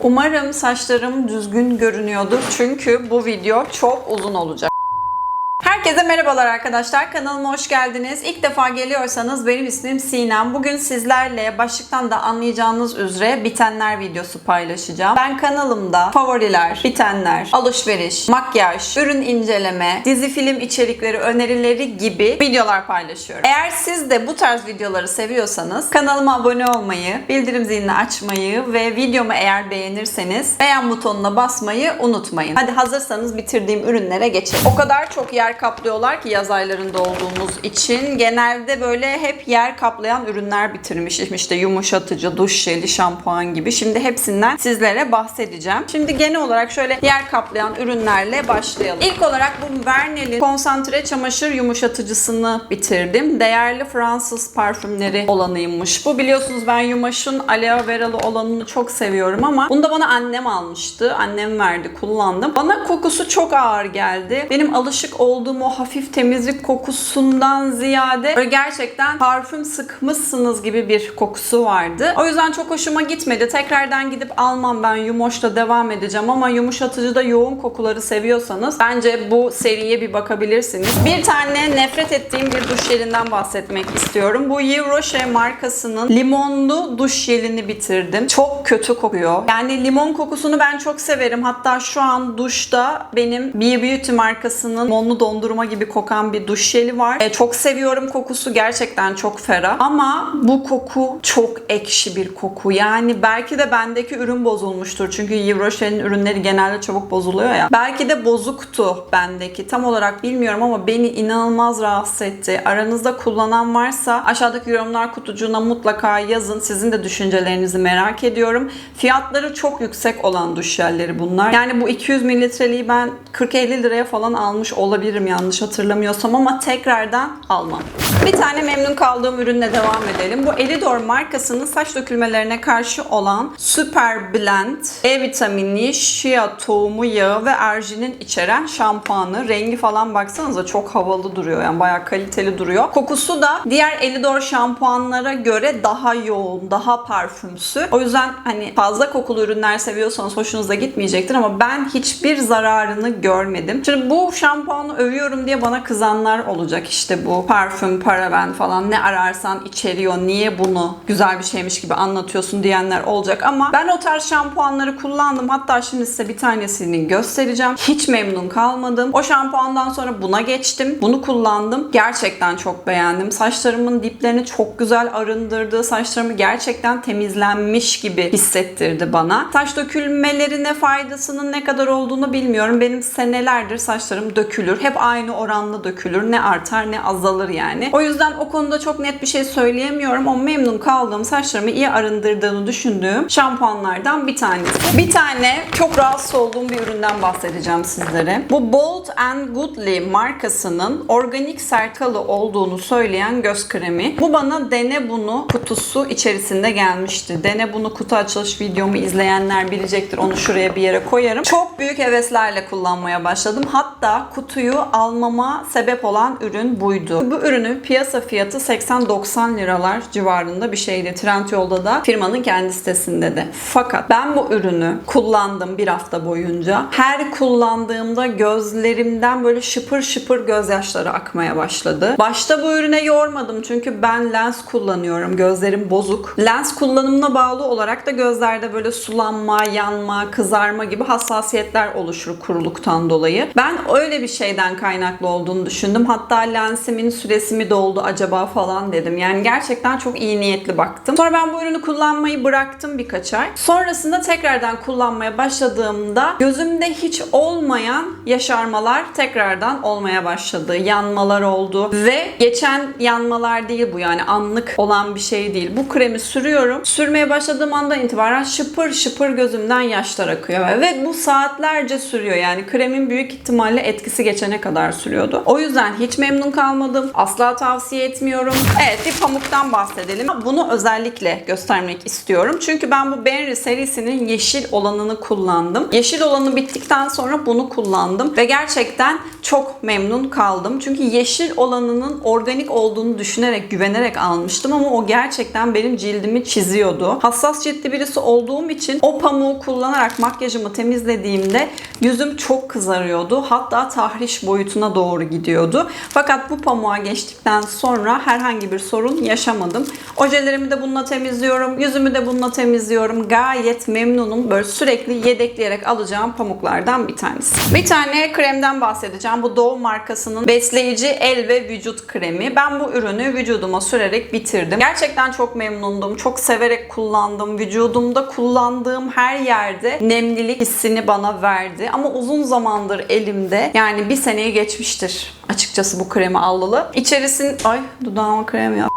Umarım saçlarım düzgün görünüyordur çünkü bu video çok uzun olacak. Herkese merhabalar arkadaşlar. Kanalıma hoş geldiniz. İlk defa geliyorsanız benim ismim Sinem. Bugün sizlerle başlıktan da anlayacağınız üzere bitenler videosu paylaşacağım. Ben kanalımda favoriler, bitenler, alışveriş, makyaj, ürün inceleme, dizi film içerikleri, önerileri gibi videolar paylaşıyorum. Eğer siz de bu tarz videoları seviyorsanız kanalıma abone olmayı, bildirim zilini açmayı ve videomu eğer beğenirseniz beğen butonuna basmayı unutmayın. Hadi hazırsanız bitirdiğim ürünlere geçelim. O kadar çok yer kaplıyorlar ki yaz aylarında olduğumuz için genelde böyle hep yer kaplayan ürünler bitirmişim. İşte yumuşatıcı, duş jeli, şampuan gibi. Şimdi hepsinden sizlere bahsedeceğim. Şimdi genel olarak şöyle yer kaplayan ürünlerle başlayalım. İlk olarak bu Vernel'in konsantre çamaşır yumuşatıcısını bitirdim. Değerli Fransız parfümleri olanıymış. Bu biliyorsunuz ben Yumaş'ın aloe veralı olanını çok seviyorum ama bunu da bana annem almıştı. Annem verdi, kullandım. Bana kokusu çok ağır geldi. Benim alışık olduğum o hafif temizlik kokusundan ziyade böyle gerçekten parfüm sıkmışsınız gibi bir kokusu vardı. O yüzden çok hoşuma gitmedi. Tekrardan gidip almam ben Yumoş'la devam edeceğim ama yumuşatıcıda yoğun kokuları seviyorsanız bence bu seriye bir bakabilirsiniz. Bir tane nefret ettiğim bir duş jelinden bahsetmek istiyorum. Bu Yves Rocher markasının limonlu duş jelini bitirdim. Çok kötü kokuyor. Yani limon kokusunu ben çok severim. Hatta şu an duşta benim Be Beauty markasının limonlu dondurma gibi kokan bir duş jeli var. E, çok seviyorum kokusu. Gerçekten çok ferah. Ama bu koku çok ekşi bir koku. Yani belki de bendeki ürün bozulmuştur. Çünkü Yves Rocher'in ürünleri genelde çabuk bozuluyor ya. Belki de bozuktu bendeki. Tam olarak bilmiyorum ama beni inanılmaz rahatsız etti. Aranızda kullanan varsa aşağıdaki yorumlar kutucuğuna mutlaka yazın. Sizin de düşüncelerinizi merak ediyorum. Fiyatları çok yüksek olan duş jelleri bunlar. Yani bu 200 mililitreliği ben 40-50 liraya falan almış olabilirim yanlış hatırlamıyorsam ama tekrardan almam. Bir tane memnun kaldığım ürünle devam edelim. Bu Elidor markasının saç dökülmelerine karşı olan Super Blend E vitaminli shea tohumu yağı ve erjinin içeren şampuanı. Rengi falan baksanıza çok havalı duruyor. Yani bayağı kaliteli duruyor. Kokusu da diğer Elidor şampuanlara göre daha yoğun, daha parfümsü. O yüzden hani fazla kokulu ürünler seviyorsanız hoşunuza gitmeyecektir ama ben hiçbir zararını görmedim. Şimdi bu şampuanı övüyorum diye bana kızanlar olacak. İşte bu parfüm, paraben falan ne ararsan içeriyor. Niye bunu güzel bir şeymiş gibi anlatıyorsun diyenler olacak ama ben o tarz şampuanları kullandım. Hatta şimdi size bir tanesini göstereceğim. Hiç memnun kalmadım. O şampuandan sonra buna geçtim. Bunu kullandım. Gerçekten çok beğendim. Saçlarımın diplerini çok güzel arındırdı. Saçlarımı gerçekten temizlenmiş gibi hissettirdi bana. Saç dökülmelerine faydasının ne kadar olduğunu bilmiyorum. Benim senelerdir saçlarım dökülür. Hep aynı oranla dökülür. Ne artar ne azalır yani. O yüzden o konuda çok net bir şey söyleyemiyorum ama memnun kaldığım saçlarımı iyi arındırdığını düşündüğüm şampuanlardan bir tanesi. Bir tane çok rahatsız olduğum bir üründen bahsedeceğim sizlere. Bu Bold and Goodly markasının organik serkalı olduğunu söyleyen göz kremi. Bu bana dene bunu kutusu içerisinde gelmişti. Dene bunu kutu açılış videomu izleyenler bilecektir. Onu şuraya bir yere koyarım. Çok büyük heveslerle kullanmaya başladım. Hatta kutuyu almama sebep olan ürün buydu. Bu ürünün piyasa fiyatı 80-90 liralar civarında bir şeydi. Trendyol'da da firmanın kendi sitesinde de. Fakat ben bu ürünü kullandım bir hafta boyunca. Her kullandığımda gözlerimden böyle şıpır şıpır gözyaşları akmaya başladı. Başta bu ürüne yormadım çünkü ben lens kullanıyorum. Gözlerim bozuk. Lens kullanımına bağlı olarak da gözlerde böyle sulanma, yanma, kızarma gibi hassasiyetler oluşur kuruluktan dolayı. Ben öyle bir şeyden kaynaklı olduğunu düşündüm. Hatta lensimin süresi mi doldu acaba falan dedim. Yani gerçekten çok iyi niyetli baktım. Sonra ben bu ürünü kullanmayı bıraktım birkaç ay. Sonrasında tekrardan kullanmaya başladığımda gözümde hiç olmayan yaşarmalar tekrardan olmaya başladı. Yanmalar oldu ve geçen yanmalar değil bu yani anlık olan bir şey değil. Bu kremi sürüyorum. Sürmeye başladığım andan itibaren şıpır şıpır gözümden yaşlar akıyor ve bu saatlerce sürüyor. Yani kremin büyük ihtimalle etkisi geçene kadar sürüyordu. O yüzden hiç memnun kalmadım. Asla tavsiye etmiyorum. Evet bir pamuktan bahsedelim. Bunu özellikle göstermek istiyorum. Çünkü ben bu Benry serisinin yeşil olanını kullandım. Yeşil olanı bittikten sonra bunu kullandım. Ve gerçekten çok memnun kaldım. Çünkü yeşil olanının organik olduğunu düşünerek, güvenerek almıştım ama o gerçekten benim cildimi çiziyordu. Hassas ciltli birisi olduğum için o pamuğu kullanarak makyajımı temizlediğimde yüzüm çok kızarıyordu. Hatta tahriş boyutuna doğru gidiyordu. Fakat bu pamuğa geçtikten sonra herhangi bir sorun yaşamadım. Ojelerimi de bununla temizliyorum. Yüzümü de bununla temizliyorum. Gayet memnunum. Böyle sürekli yedekleyerek alacağım pamuklardan bir tanesi. Bir tane kremden bahsedeceğim. Bu Dove markasının besleyici el ve vücut kremi. Ben bu ürünü vücuduma sürerek bitirdim. Gerçekten çok memnundum. Çok severek kullandım. Vücudumda kullandığım her yerde nemlilik hissini bana verdi. Ama uzun zamandır elimde yani bir seneyi geçmiştir açıkçası bu kremi alalı. İçerisin... Ay dudağıma krem ya.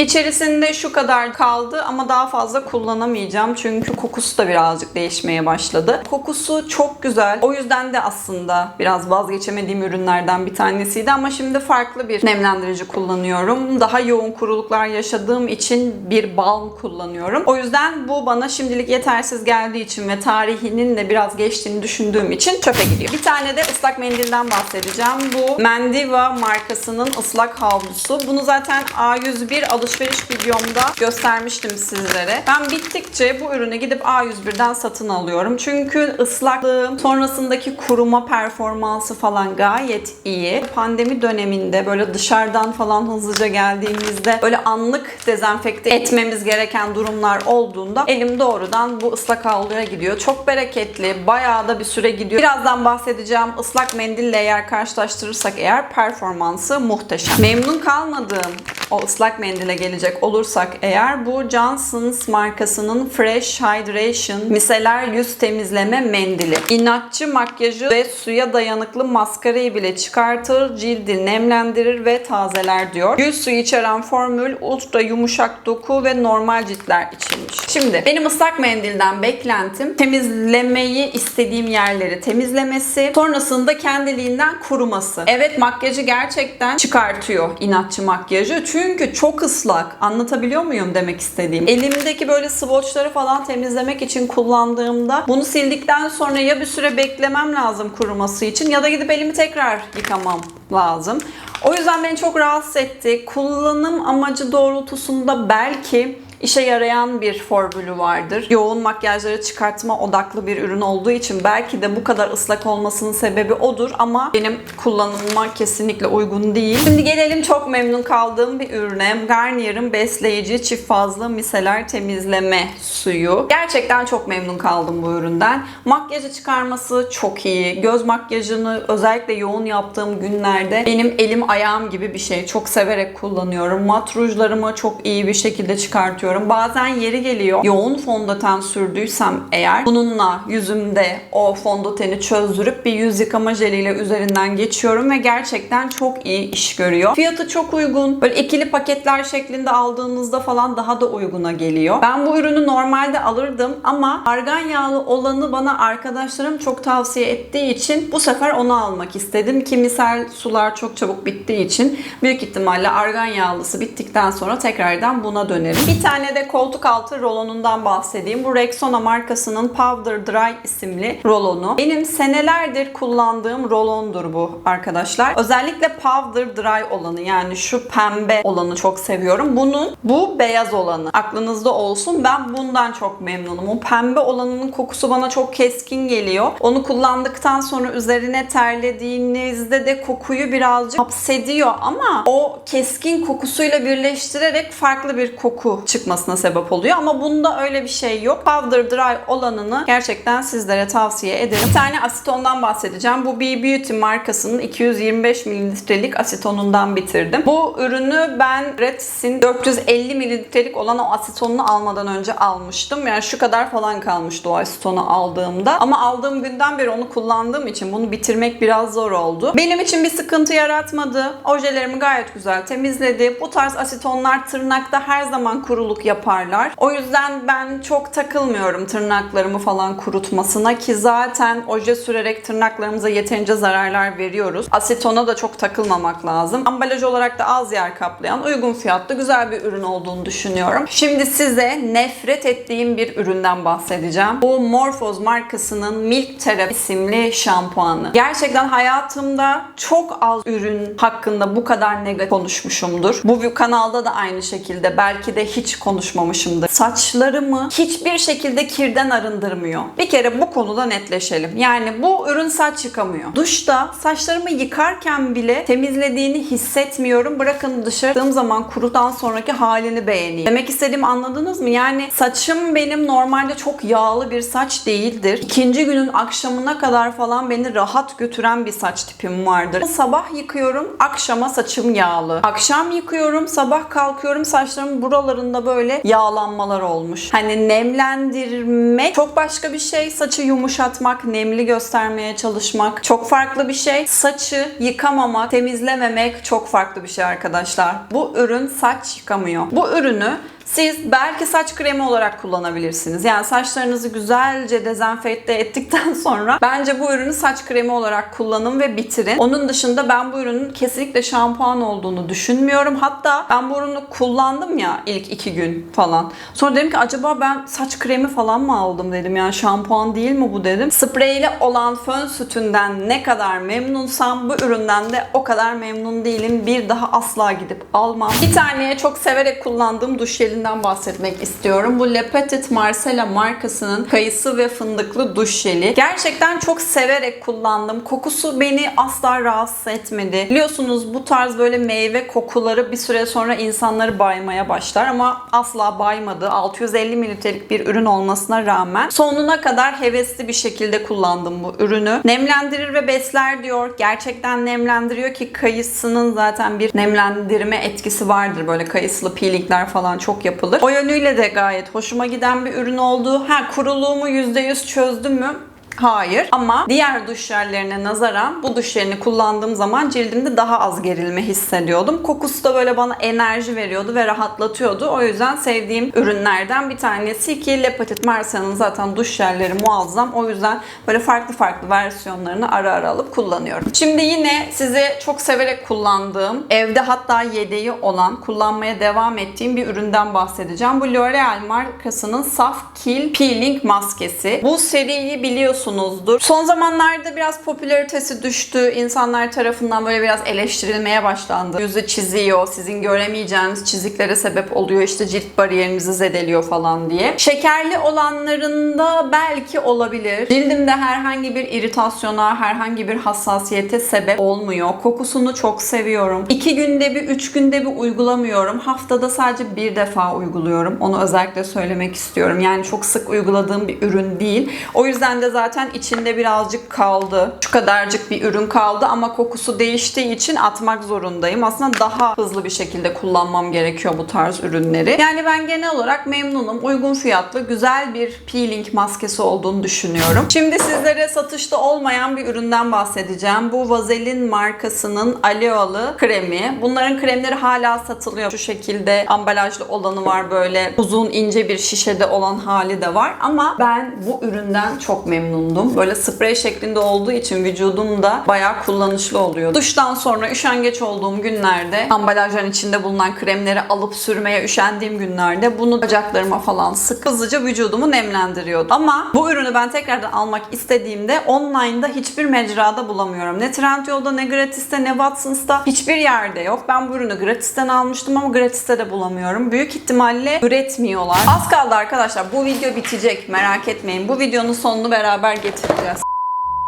İçerisinde şu kadar kaldı ama daha fazla kullanamayacağım çünkü kokusu da birazcık değişmeye başladı. Kokusu çok güzel. O yüzden de aslında biraz vazgeçemediğim ürünlerden bir tanesiydi ama şimdi farklı bir nemlendirici kullanıyorum. Daha yoğun kuruluklar yaşadığım için bir balm kullanıyorum. O yüzden bu bana şimdilik yetersiz geldiği için ve tarihinin de biraz geçtiğini düşündüğüm için çöpe gidiyor. Bir tane de ıslak mendilden bahsedeceğim. Bu Mendiva markasının ıslak havlusu. Bunu zaten A101 alışveriş videomda göstermiştim sizlere. Ben bittikçe bu ürünü gidip A101'den satın alıyorum. Çünkü ıslaklığı, sonrasındaki kuruma performansı falan gayet iyi. Pandemi döneminde böyle dışarıdan falan hızlıca geldiğimizde böyle anlık dezenfekte etmemiz gereken durumlar olduğunda elim doğrudan bu ıslak havluya gidiyor. Çok bereketli, bayağı da bir süre gidiyor. Birazdan bahsedeceğim ıslak mendille eğer karşılaştırırsak eğer performansı muhteşem. Memnun kalmadığım o ıslak mendile gelecek olursak eğer bu Johnson's markasının Fresh Hydration miseler yüz temizleme mendili. İnatçı makyajı ve suya dayanıklı maskarayı bile çıkartır, cildi nemlendirir ve tazeler diyor. Gül suyu içeren formül ultra yumuşak doku ve normal ciltler içinmiş. Şimdi benim ıslak mendilden beklentim temizlemeyi istediğim yerleri temizlemesi, sonrasında kendiliğinden kuruması. Evet makyajı gerçekten çıkartıyor inatçı makyajı. Çünkü çok ıslak. Anlatabiliyor muyum demek istediğim? Elimdeki böyle swatchları falan temizlemek için kullandığımda bunu sildikten sonra ya bir süre beklemem lazım kuruması için ya da gidip elimi tekrar yıkamam lazım. O yüzden beni çok rahatsız etti. Kullanım amacı doğrultusunda belki işe yarayan bir formülü vardır. Yoğun makyajları çıkartma odaklı bir ürün olduğu için belki de bu kadar ıslak olmasının sebebi odur ama benim kullanıma kesinlikle uygun değil. Şimdi gelelim çok memnun kaldığım bir ürüne. Garnier'ın besleyici çift fazlı miseler temizleme suyu. Gerçekten çok memnun kaldım bu üründen. Makyajı çıkarması çok iyi. Göz makyajını özellikle yoğun yaptığım günlerde benim elim ayağım gibi bir şey. Çok severek kullanıyorum. Mat rujlarımı çok iyi bir şekilde çıkartıyorum. Bazen yeri geliyor. Yoğun fondöten sürdüysem eğer bununla yüzümde o fondöteni çözdürüp bir yüz yıkama jeliyle üzerinden geçiyorum ve gerçekten çok iyi iş görüyor. Fiyatı çok uygun. Böyle ikili paketler şeklinde aldığınızda falan daha da uyguna geliyor. Ben bu ürünü normalde alırdım ama argan yağlı olanı bana arkadaşlarım çok tavsiye ettiği için bu sefer onu almak istedim. Kimisel sular çok çabuk bittiği için büyük ihtimalle argan yağlısı bittikten sonra tekrardan buna dönerim. Bir tane de koltuk altı rolonundan bahsedeyim. Bu Rexona markasının Powder Dry isimli rolonu. Benim senelerdir kullandığım rolondur bu arkadaşlar. Özellikle Powder Dry olanı yani şu pembe olanı çok seviyorum. Bunun bu beyaz olanı aklınızda olsun. Ben bundan çok memnunum. O pembe olanının kokusu bana çok keskin geliyor. Onu kullandıktan sonra üzerine terlediğinizde de kokuyu birazcık hapsediyor ama o keskin kokusuyla birleştirerek farklı bir koku çıkmasına sebep oluyor. Ama bunda öyle bir şey yok. Powder Dry olanını gerçekten sizlere tavsiye ederim. Bir tane asitondan bahsedeceğim. Bu Be Beauty markasının 225 mililitrelik asitonundan bitirdim. Bu ürünü ben Retis'in 450 mililitrelik olan o asitonunu almadan önce almıştım. Yani şu kadar falan kalmıştı o asitonu aldığımda. Ama aldığım günden beri onu kullandığım için bunu bitirmek biraz zor oldu. Benim için bir sıkıntı yaratmadı. Ojelerimi gayet güzel temizledi. Bu tarz asitonlar tırnakta her zaman kuruluk kuruluk yaparlar. O yüzden ben çok takılmıyorum tırnaklarımı falan kurutmasına ki zaten oje sürerek tırnaklarımıza yeterince zararlar veriyoruz. Asetona da çok takılmamak lazım. Ambalaj olarak da az yer kaplayan uygun fiyatlı güzel bir ürün olduğunu düşünüyorum. Şimdi size nefret ettiğim bir üründen bahsedeceğim. Bu Morphoz markasının Milk Therapy isimli şampuanı. Gerçekten hayatımda çok az ürün hakkında bu kadar negatif konuşmuşumdur. Bu kanalda da aynı şekilde belki de hiç konuşmamışımdır. Saçlarımı hiçbir şekilde kirden arındırmıyor. Bir kere bu konuda netleşelim. Yani bu ürün saç yıkamıyor. Duşta saçlarımı yıkarken bile temizlediğini hissetmiyorum. Bırakın dışarı zaman kurudan sonraki halini beğeneyim. Demek istediğimi anladınız mı? Yani saçım benim normalde çok yağlı bir saç değildir. İkinci günün akşamına kadar falan beni rahat götüren bir saç tipim vardır. Sabah yıkıyorum, akşama saçım yağlı. Akşam yıkıyorum, sabah kalkıyorum saçlarımın buralarında böyle yağlanmalar olmuş. Hani nemlendirmek çok başka bir şey. Saçı yumuşatmak, nemli göstermeye çalışmak çok farklı bir şey. Saçı yıkamamak, temizlememek çok farklı bir şey arkadaşlar. Bu ürün saç yıkamıyor. Bu ürünü siz belki saç kremi olarak kullanabilirsiniz. Yani saçlarınızı güzelce dezenfekte ettikten sonra bence bu ürünü saç kremi olarak kullanın ve bitirin. Onun dışında ben bu ürünün kesinlikle şampuan olduğunu düşünmüyorum. Hatta ben bu ürünü kullandım ya ilk iki gün falan. Sonra dedim ki acaba ben saç kremi falan mı aldım dedim. Yani şampuan değil mi bu dedim. Spreyli olan fön sütünden ne kadar memnunsam bu üründen de o kadar memnun değilim. Bir daha asla gidip almam. Bir taneye çok severek kullandığım duş jeli jelinden bahsetmek istiyorum. Bu Le Petit Marcella markasının kayısı ve fındıklı duş jeli. Gerçekten çok severek kullandım. Kokusu beni asla rahatsız etmedi. Biliyorsunuz bu tarz böyle meyve kokuları bir süre sonra insanları baymaya başlar ama asla baymadı. 650 mililitrelik bir ürün olmasına rağmen sonuna kadar hevesli bir şekilde kullandım bu ürünü. Nemlendirir ve besler diyor. Gerçekten nemlendiriyor ki kayısının zaten bir nemlendirme etkisi vardır. Böyle kayısılı peelingler falan çok yapılır. O yönüyle de gayet hoşuma giden bir ürün oldu. Ha kuruluğumu %100 çözdü mü? Hayır ama diğer duş jellerine nazaran bu duş jelini kullandığım zaman cildimde daha az gerilme hissediyordum. Kokusu da böyle bana enerji veriyordu ve rahatlatıyordu. O yüzden sevdiğim ürünlerden bir tanesi ki Le Petit Marcella'nın zaten duş jelleri muazzam. O yüzden böyle farklı farklı versiyonlarını ara ara alıp kullanıyorum. Şimdi yine size çok severek kullandığım, evde hatta yedeği olan, kullanmaya devam ettiğim bir üründen bahsedeceğim. Bu L'Oreal markasının Saf Kill Peeling Maskesi. Bu seriyi biliyorsunuz biliyorsunuzdur. Son zamanlarda biraz popülaritesi düştü. İnsanlar tarafından böyle biraz eleştirilmeye başlandı. Yüzü çiziyor, sizin göremeyeceğiniz çiziklere sebep oluyor. İşte cilt bariyerimizi zedeliyor falan diye. Şekerli olanlarında belki olabilir. Cildimde herhangi bir iritasyona, herhangi bir hassasiyete sebep olmuyor. Kokusunu çok seviyorum. İki günde bir, üç günde bir uygulamıyorum. Haftada sadece bir defa uyguluyorum. Onu özellikle söylemek istiyorum. Yani çok sık uyguladığım bir ürün değil. O yüzden de zaten zaten içinde birazcık kaldı. Şu kadarcık bir ürün kaldı ama kokusu değiştiği için atmak zorundayım. Aslında daha hızlı bir şekilde kullanmam gerekiyor bu tarz ürünleri. Yani ben genel olarak memnunum. Uygun fiyatlı, güzel bir peeling maskesi olduğunu düşünüyorum. Şimdi sizlere satışta olmayan bir üründen bahsedeceğim. Bu Vaseline markasının aloe'lı kremi. Bunların kremleri hala satılıyor. Şu şekilde ambalajlı olanı var böyle uzun ince bir şişede olan hali de var. Ama ben bu üründen çok memnunum bulundum. Böyle sprey şeklinde olduğu için vücudumda bayağı kullanışlı oluyor. Duştan sonra üşengeç olduğum günlerde ambalajların içinde bulunan kremleri alıp sürmeye üşendiğim günlerde bunu bacaklarıma falan sık hızlıca vücudumu nemlendiriyordu. Ama bu ürünü ben tekrardan almak istediğimde online'da hiçbir mecrada bulamıyorum. Ne Trendyol'da ne Gratis'te ne Watson's'ta hiçbir yerde yok. Ben bu ürünü Gratis'ten almıştım ama Gratis'te de bulamıyorum. Büyük ihtimalle üretmiyorlar. Az kaldı arkadaşlar. Bu video bitecek. Merak etmeyin. Bu videonun sonunu beraber getireceğiz.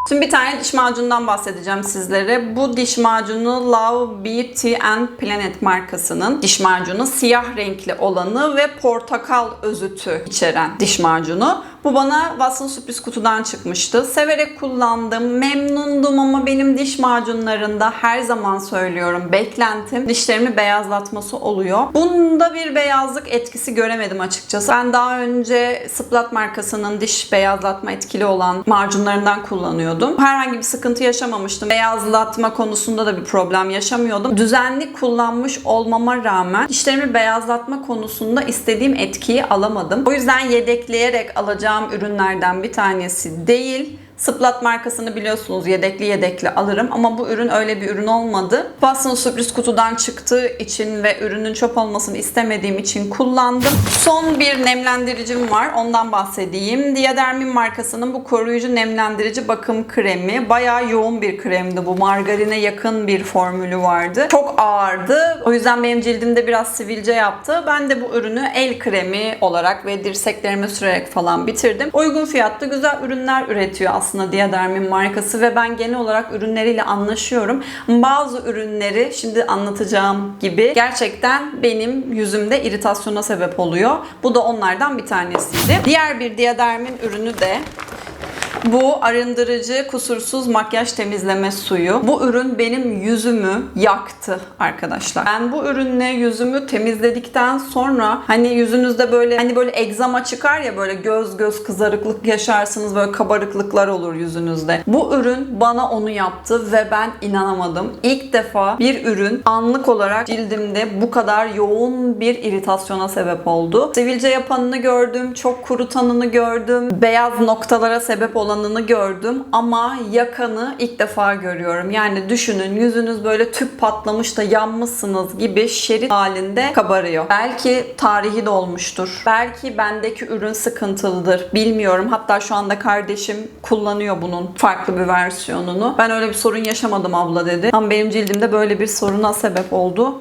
Şimdi bir tane diş macunundan bahsedeceğim sizlere. Bu diş macunu Love Beauty and Planet markasının diş macunu. Siyah renkli olanı ve portakal özütü içeren diş macunu. Bu bana Watson sürpriz kutudan çıkmıştı. Severek kullandım. Memnundum ama benim diş macunlarında her zaman söylüyorum beklentim dişlerimi beyazlatması oluyor. Bunda bir beyazlık etkisi göremedim açıkçası. Ben daha önce Splat markasının diş beyazlatma etkili olan macunlarından kullanıyordum. Herhangi bir sıkıntı yaşamamıştım. Beyazlatma konusunda da bir problem yaşamıyordum. Düzenli kullanmış olmama rağmen dişlerimi beyazlatma konusunda istediğim etkiyi alamadım. O yüzden yedekleyerek alacağım ürünlerden bir tanesi değil. Splat markasını biliyorsunuz yedekli yedekli alırım ama bu ürün öyle bir ürün olmadı. Boston sürpriz kutudan çıktığı için ve ürünün çöp olmasını istemediğim için kullandım. Son bir nemlendiricim var ondan bahsedeyim. Diadermin markasının bu koruyucu nemlendirici bakım kremi. Bayağı yoğun bir kremdi bu. Margarine yakın bir formülü vardı. Çok ağırdı. O yüzden benim cildimde biraz sivilce yaptı. Ben de bu ürünü el kremi olarak ve dirseklerime sürerek falan bitirdim. Uygun fiyatlı güzel ürünler üretiyor aslında Diadermin markası ve ben genel olarak ürünleriyle anlaşıyorum. Bazı ürünleri şimdi anlatacağım gibi gerçekten benim yüzümde iritasyona sebep oluyor. Bu da onlardan bir tanesiydi. Diğer bir Diadermin ürünü de bu arındırıcı kusursuz makyaj temizleme suyu. Bu ürün benim yüzümü yaktı arkadaşlar. Ben bu ürünle yüzümü temizledikten sonra hani yüzünüzde böyle hani böyle egzama çıkar ya böyle göz göz kızarıklık yaşarsınız böyle kabarıklıklar olur yüzünüzde. Bu ürün bana onu yaptı ve ben inanamadım. İlk defa bir ürün anlık olarak cildimde bu kadar yoğun bir iritasyona sebep oldu. Sivilce yapanını gördüm, çok kurutanını gördüm, beyaz noktalara sebep olanını gördüm ama yakanı ilk defa görüyorum. Yani düşünün yüzünüz böyle tüp patlamış da yanmışsınız gibi şerit halinde kabarıyor. Belki tarihi de olmuştur. Belki bendeki ürün sıkıntılıdır. Bilmiyorum. Hatta şu anda kardeşim kullanıyor bunun farklı bir versiyonunu. Ben öyle bir sorun yaşamadım abla dedi. Ama benim cildimde böyle bir soruna sebep oldu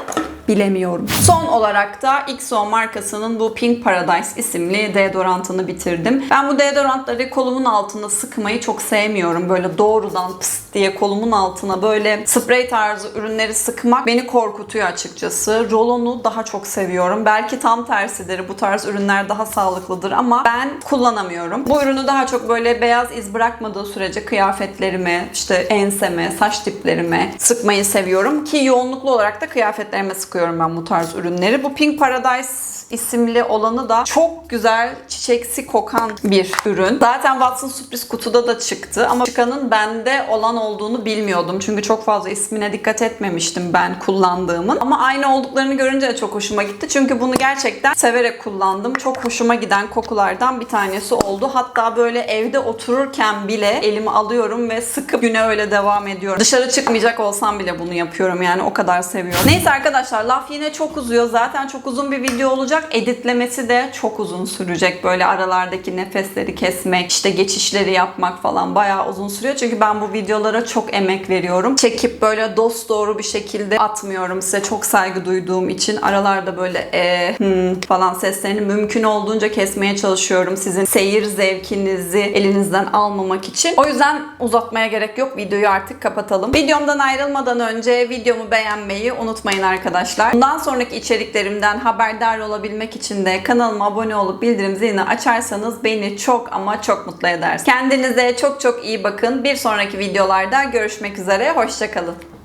bilemiyorum. Son olarak da XO markasının bu Pink Paradise isimli deodorantını bitirdim. Ben bu deodorantları kolumun altında sıkmayı çok sevmiyorum. Böyle doğrudan pıs diye kolumun altına böyle sprey tarzı ürünleri sıkmak beni korkutuyor açıkçası. Rolonu daha çok seviyorum. Belki tam tersidir. Bu tarz ürünler daha sağlıklıdır ama ben kullanamıyorum. Bu ürünü daha çok böyle beyaz iz bırakmadığı sürece kıyafetlerime, işte enseme, saç diplerime sıkmayı seviyorum ki yoğunluklu olarak da kıyafetlerime sıkıyorum ben bu tarz ürünleri. Bu Pink Paradise isimli olanı da çok güzel çiçeksi kokan bir ürün. Zaten Watson sürpriz kutuda da çıktı ama çıkanın bende olan olduğunu bilmiyordum. Çünkü çok fazla ismine dikkat etmemiştim ben kullandığımın. Ama aynı olduklarını görünce de çok hoşuma gitti. Çünkü bunu gerçekten severek kullandım. Çok hoşuma giden kokulardan bir tanesi oldu. Hatta böyle evde otururken bile elimi alıyorum ve sıkıp güne öyle devam ediyorum. Dışarı çıkmayacak olsam bile bunu yapıyorum yani o kadar seviyorum. Neyse arkadaşlar laf yine çok uzuyor. Zaten çok uzun bir video olacak. Editlemesi de çok uzun sürecek. Böyle aralardaki nefesleri kesmek, işte geçişleri yapmak falan bayağı uzun sürüyor. Çünkü ben bu videolara çok emek veriyorum. Çekip böyle dost doğru bir şekilde atmıyorum size. Çok saygı duyduğum için aralarda böyle e hmm falan seslerini mümkün olduğunca kesmeye çalışıyorum. Sizin seyir zevkinizi elinizden almamak için. O yüzden uzatmaya gerek yok. Videoyu artık kapatalım. Videomdan ayrılmadan önce videomu beğenmeyi unutmayın arkadaşlar. Bundan sonraki içeriklerimden haberdar olabilmek için de kanalıma abone olup bildirim zilini açarsanız beni çok ama çok mutlu edersiniz. Kendinize çok çok iyi bakın. Bir sonraki videolarda görüşmek üzere. Hoşçakalın.